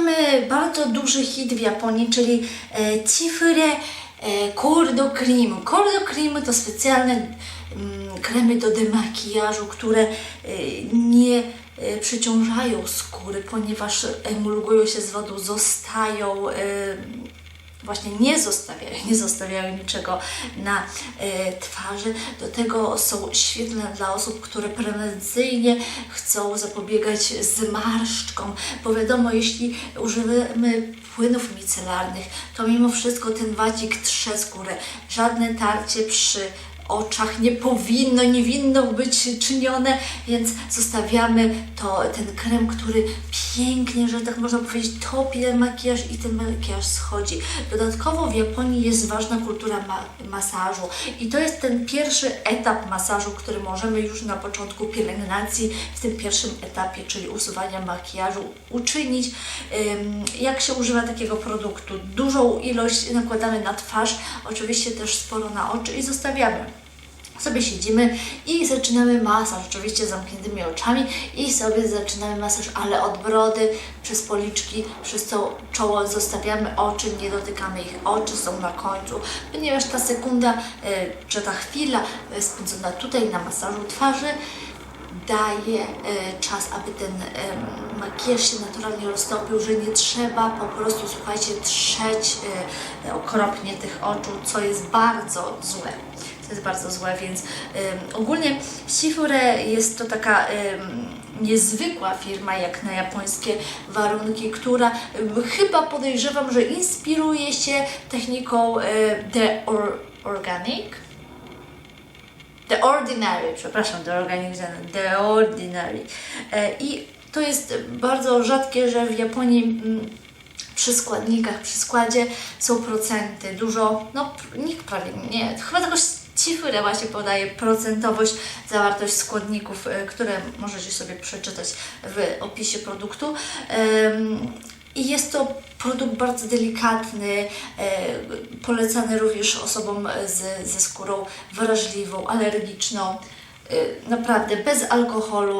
mamy bardzo duży hit w Japonii, czyli e, Chifure e, Cold Cream. Cold Cream to specjalne mm, kremy do demakijażu, które e, nie e, przeciążają skóry, ponieważ emulgują się z wodą, zostają e, właśnie nie zostawiają, nie zostawiają niczego na e, twarzy. Do tego są świetne dla osób, które prewencyjnie chcą zapobiegać zmarszczkom, bo wiadomo, jeśli używamy płynów micelarnych, to mimo wszystko ten wacik trze skórę. Żadne tarcie przy oczach nie powinno, nie winno być czynione, więc zostawiamy to, ten krem, który pięknie, że tak można powiedzieć, topi ten makijaż i ten makijaż schodzi. Dodatkowo w Japonii jest ważna kultura ma masażu i to jest ten pierwszy etap masażu, który możemy już na początku pielęgnacji, w tym pierwszym etapie, czyli usuwania makijażu, uczynić. Jak się używa takiego produktu? Dużą ilość nakładamy na twarz, oczywiście też sporo na oczy i zostawiamy sobie siedzimy i zaczynamy masaż, oczywiście z zamkniętymi oczami i sobie zaczynamy masaż, ale od brody, przez policzki, przez czoło zostawiamy oczy, nie dotykamy ich, oczy są na końcu, ponieważ ta sekunda, e, czy ta chwila e, spędzona tutaj na masażu twarzy daje e, czas, aby ten makijaż się naturalnie roztopił, że nie trzeba po prostu, słuchajcie, trzeć okropnie tych oczu, co jest bardzo złe. To jest bardzo złe, więc ogólnie Sifure jest to taka niezwykła firma jak na japońskie warunki, która chyba podejrzewam, że inspiruje się techniką The Or Organic. The Ordinary, przepraszam, The Organic, The Ordinary. E, I to jest bardzo rzadkie, że w Japonii przy składnikach, przy składzie są procenty, dużo, no nikt prawie nie, chyba tylko Cifre właśnie podaje procentowość, zawartość składników, e, które możecie sobie przeczytać w opisie produktu. I jest to produkt bardzo delikatny, e, polecany również osobom z, ze skórą wrażliwą, alergiczną. E, Naprawdę bez alkoholu,